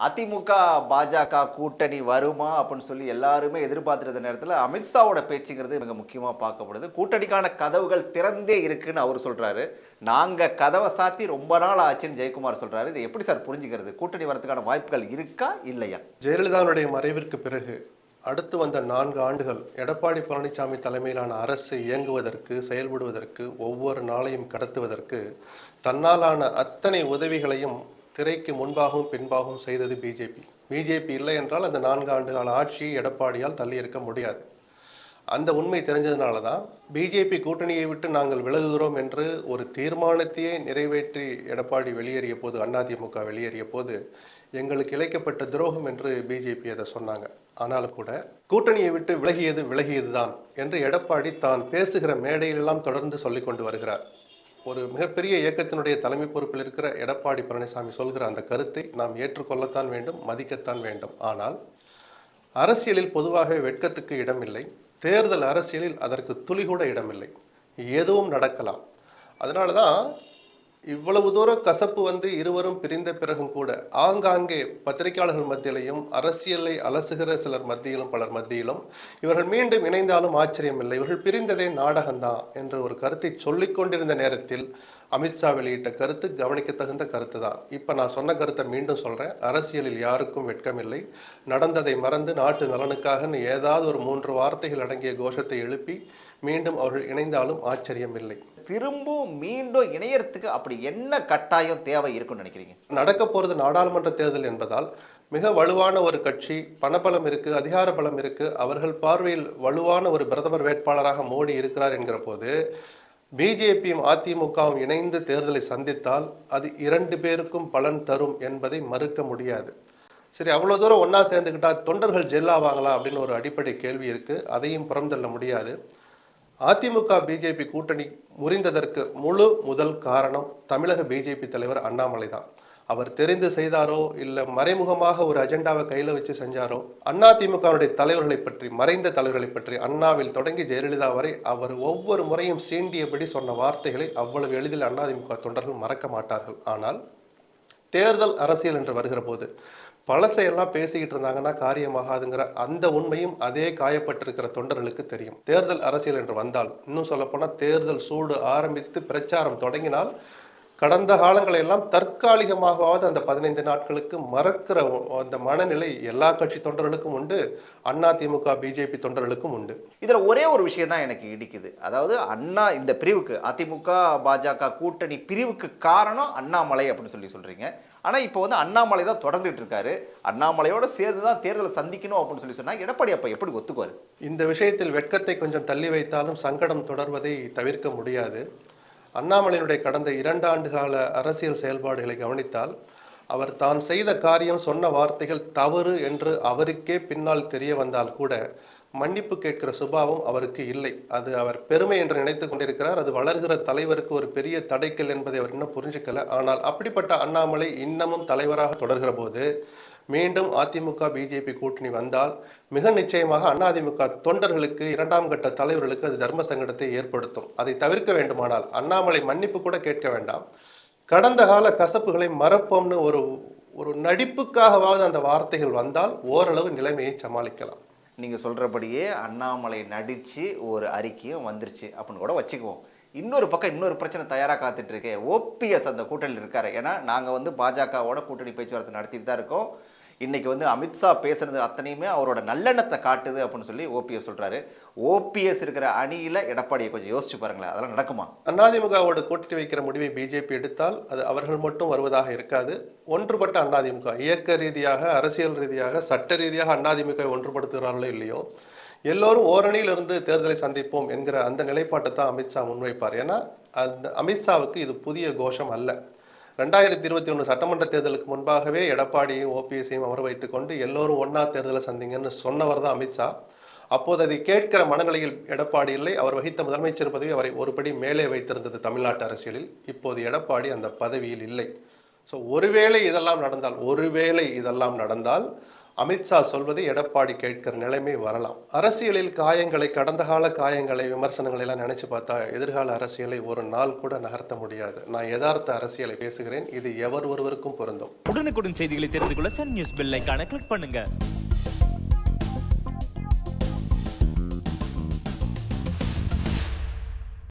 அதிமுக பாஜக கூட்டணி வருமா அப்படின்னு சொல்லி எல்லாருமே எதிர்பார்த்துருந்த நேரத்தில் அமித்ஷாவோட பேச்சுங்கிறது மிக முக்கியமாக பார்க்கப்படுது. கூட்டணிக்கான கதவுகள் திறந்தே இருக்குன்னு அவர் சொல்கிறாரு நாங்கள் கதவை சாத்தி ரொம்ப நாள் ஆச்சுன்னு ஜெயக்குமார் சொல்கிறாரு இதை எப்படி சார் புரிஞ்சுக்கிறது? கூட்டணி வரதுக்கான வாய்ப்புகள் இருக்கா இல்லையா? ஜெயலலிதாவுடைய மறைவிற்கு பிறகு அடுத்து வந்த நான்கு ஆண்டுகள் எடப்பாடி பழனிசாமி தலைமையிலான அரசு இயங்குவதற்கு செயல்படுவதற்கு ஒவ்வொரு நாளையும் கடத்துவதற்கு தன்னாலான அத்தனை உதவிகளையும் திரைக்கு முன்பாகவும் பின்பாகவும் செய்தது பிஜேபி பிஜேபி இல்லை என்றால் அந்த நான்கு ஆண்டு கால ஆட்சியை எடப்பாடியால் தள்ளி இருக்க முடியாது. அந்த உண்மை தெரிஞ்சதுனால தான் பிஜேபி கூட்டணியை விட்டு நாங்கள் விலகுகிறோம் என்று ஒரு தீர்மானத்தையே நிறைவேற்றி எடப்பாடி வெளியேறிய போது அதிமுக வெளியேறிய போது எங்களுக்கு இழைக்கப்பட்ட துரோகம் என்று பிஜேபி அதை சொன்னாங்க. ஆனாலும் கூட கூட்டணியை விட்டு விலகியது விலகியது தான் என்று எடப்பாடி தான் பேசுகிற மேடையிலெல்லாம் தொடர்ந்து சொல்லிக் கொண்டு வருகிறார். ஒரு மிகப்பெரிய இயக்கத்தினுடைய தலைமை பொறுப்பில் இருக்கிற எடப்பாடி பழனிசாமி சொல்கிற அந்த கருத்தை நாம் ஏற்றுக்கொள்ளத்தான் வேண்டும் மதிக்கத்தான் வேண்டும். ஆனால் அரசியலில் பொதுவாகவே வெட்கத்துக்கு இடமில்லை. தேர்தல் அரசியலில் அதற்கு துளி கூட இடமில்லை. எதுவும் நடக்கலாம். அதனால தான் இவ்வளவு தூரம் கசப்பு வந்து இருவரும் பிரிந்த பிறகும் கூட ஆங்காங்கே பத்திரிகையாளர்கள் மத்தியிலையும் அரசியலை அலசுகிற சிலர் மத்தியிலும் பலர் மத்தியிலும் இவர்கள் மீண்டும் இணைந்தாலும் ஆச்சரியமில்லை. இவர்கள் பிரிந்ததே நாடகம்தான் என்ற ஒரு கருத்தை சொல்லிக் கொண்டிருந்த நேரத்தில் அமித்ஷா வெளியிட்ட கருத்து கவனிக்க தகுந்த கருத்து தான் இப்போ நான் சொன்ன கருத்தை மீண்டும் சொல்கிறேன் அரசியலில் யாருக்கும் வெட்கமில்லை. நடந்ததை மறந்து நாட்டு நலனுக்காக ஏதாவது ஒரு மூன்று வார்த்தைகள் அடங்கிய கோஷத்தை எழுப்பி மீண்டும் அவர்கள் இணைந்தாலும் ஆச்சரியம் இல்லை திரும்பவும் மீண்டும் இணையறதுக்கு அப்படி என்ன கட்டாயம் தேவை இருக்குன்னு நினைக்கிறீங்க? நடக்க போறது நாடாளுமன்ற தேர்தல் என்பதால் மிக வலுவான ஒரு கட்சி பணபலம் இருக்கு அதிகார பலம் இருக்கு. அவர்கள் பார்வையில் வலுவான ஒரு பிரதமர் வேட்பாளராக மோடி இருக்கிறார் என்கிற போது பிஜேபியும் அதிமுகவும் இணைந்து தேர்தலை சந்தித்தால் அது இரண்டு பேருக்கும் பலன் தரும் என்பதை மறுக்க முடியாது. சரி அவ்வளோ தூரம் ஒன்றா சேர்ந்துக்கிட்டால் தொண்டர்கள் ஜெல்லாவாங்களா அப்படின்னு ஒரு அடிப்படை கேள்வி இருக்குது அதையும் புறந்தள்ள முடியாது. அதிமுக பிஜேபி கூட்டணி முறிந்ததற்கு முழு முதல் காரணம் தமிழக பிஜேபி தலைவர் அண்ணாமலை தான் அவர் தெரிந்து செய்தாரோ இல்லை மறைமுகமாக ஒரு அஜெண்டாவை கையில் வச்சு செஞ்சாரோ? அண்ணா திமுகவுடைய தலைவர்களை பற்றி மறைந்த தலைவர்களை பற்றி அண்ணாவில் தொடங்கி ஜெயலலிதா வரை அவர் ஒவ்வொரு முறையும் சீண்டியபடி சொன்ன வார்த்தைகளை அவ்வளவு எளிதில் அதிமுக தொண்டர்கள் மறக்க மாட்டார்கள். ஆனால் தேர்தல் அரசியல் என்று வருகிற போது பழசையெல்லாம் பேசிக்கிட்டு இருந்தாங்கன்னா காரியமாகாதுங்கிற அந்த உண்மையும் அதே காயப்பட்டிருக்கிற தொண்டர்களுக்கு தெரியும். தேர்தல் அரசியல் என்று வந்தால் இன்னும் சொல்லப்போனால் தேர்தல் சூடு ஆரம்பித்து பிரச்சாரம் தொடங்கினால் கடந்த காலங்களை எல்லாம் தற்காலிகமாகவாவது அந்த பதினைந்து நாட்களுக்கு மறக்கிற அந்த மனநிலை எல்லா கட்சி தொண்டர்களுக்கும் உண்டு அண்ணா திமுக பிஜேபி தொண்டர்களுக்கும் உண்டு. இதுல ஒரே ஒரு விஷயம் தான் எனக்கு இடிக்குது. அதாவது அண்ணா இந்த பிரிவுக்கு அதிமுக பாஜக கூட்டணி பிரிவுக்கு காரணம் அண்ணாமலை அப்படின்னு சொல்லி சொல்றீங்க. ஆனா இப்போ வந்து அண்ணாமலை தான் தொடர்ந்துட்டு இருக்காரு. அண்ணாமலையோட சேர்ந்து தான் தேர்தலை சந்திக்கணும் அப்படின்னு சொல்லி சொன்னா எடப்பாடி அப்ப எப்படி ஒத்துக்குவாரு? இந்த விஷயத்தில் வெட்கத்தை கொஞ்சம் தள்ளி வைத்தாலும் சங்கடம் தொடர்வதை தவிர்க்க முடியாது. அண்ணாமலையினுடைய கடந்த இரண்டு ஆண்டு கால அரசியல் செயல்பாடுகளை கவனித்தால் அவர் தான் செய்த காரியம் சொன்ன வார்த்தைகள் தவறு என்று அவருக்கே பின்னால் தெரிய வந்தால் கூட மன்னிப்பு கேட்கிற சுபாவம் அவருக்கு இல்லை. அது அவர் பெருமை என்று நினைத்து கொண்டிருக்கிறார். அது வளர்கிற தலைவருக்கு ஒரு பெரிய தடைக்கல் என்பதை அவர் இன்னும் புரிஞ்சுக்கல. ஆனால் அப்படிப்பட்ட அண்ணாமலை இன்னமும் தலைவராக தொடர்கிற போது மீண்டும் அதிமுக பிஜேபி கூட்டணி வந்தால் மிக நிச்சயமாக அதிமுக தொண்டர்களுக்கு இரண்டாம் கட்ட தலைவர்களுக்கு அது தர்ம சங்கடத்தை ஏற்படுத்தும். அதை தவிர்க்க வேண்டுமானால் அண்ணாமலை மன்னிப்பு கூட கேட்க வேண்டாம். கடந்த கால கசப்புகளை மறப்போம்னு ஒரு ஒரு நடிப்புக்காகவாவது அந்த வார்த்தைகள் வந்தால் ஓரளவு நிலைமையை சமாளிக்கலாம். நீங்கள் சொல்கிறபடியே அண்ணாமலை நடித்து ஒரு அறிக்கையும் வந்துருச்சு அப்படின்னு கூட வச்சுக்குவோம். இன்னொரு பக்கம் இன்னொரு பிரச்சனை தயாராக காத்துட்ருக்கேன் ஓபிஎஸ் அந்த கூட்டணியில் இருக்காரு. ஏன்னா நாங்கள் வந்து பாஜகவோட கூட்டணி பேச்சுவார்த்தை நடத்திட்டு தான் இருக்கோம். இன்னைக்கு வந்து அமித்ஷா பேசுனது அத்தனையுமே அவரோட நல்லெண்ணத்தை காட்டுது அப்படின்னு சொல்லி ஓபிஎஸ் சொல்றாரு. ஓபிஎஸ் இருக்கிற அணியில எடப்பாடியை கொஞ்சம் யோசிச்சு பாருங்களேன் அதெல்லாம் நடக்குமா? அண்ணாதிமுகவோட கூட்டணி வைக்கிற முடிவை பிஜேபி எடுத்தால் அது அவர்கள் மட்டும் வருவதாக இருக்காது. ஒன்றுபட்ட அண்ணாதிமுக இயக்க ரீதியாக அரசியல் ரீதியாக சட்ட ரீதியாக அண்ணாதிமுக ஒன்றுபடுத்துகிறார்களோ இல்லையோ எல்லோரும் ஓரணியிலிருந்து தேர்தலை சந்திப்போம் என்கிற அந்த நிலைப்பாட்டை தான் அமித்ஷா முன்வைப்பார். ஏன்னா அந்த அமித்ஷாவுக்கு இது புதிய கோஷம் அல்ல. ரெண்டாயிரத்தி இருபத்தி ஒன்று சட்டமன்ற தேர்தலுக்கு முன்பாகவே எடப்பாடியும் ஓபிஎஸையும் அமர வைத்துக் கொண்டு எல்லோரும் ஒன்னா தேர்தலை சந்திங்கன்னு சொன்னவர் தான் அமித்ஷா. அப்போது அதை கேட்கிற மனநிலையில் எடப்பாடி இல்லை. அவர் வகித்த முதலமைச்சர் பதவி அவரை ஒருபடி மேலே வைத்திருந்தது தமிழ்நாட்டு அரசியலில். இப்போது எடப்பாடி அந்த பதவியில் இல்லை. ஸோ ஒருவேளை இதெல்லாம் நடந்தால் ஒருவேளை இதெல்லாம் நடந்தால் அமித்ஷா சொல்வதை எடப்பாடி கேட்கிற நிலைமை வரலாம். அரசியலில் காயங்களை கடந்த கால காயங்களை விமர்சனங்களை எல்லாம் நினைச்சு பார்த்தா எதிர்கால அரசியலை ஒரு நாள் கூட நகர்த்த முடியாது. நான் யதார்த்த அரசியலை பேசுகிறேன். இது எவர் ஒருவருக்கும் பொருந்தும். உடனுக்குடன் செய்திகளை தெரிந்து கொள்ள சன் நியூஸ் பெல் ஐகானை கிளிக் பண்ணுங்க.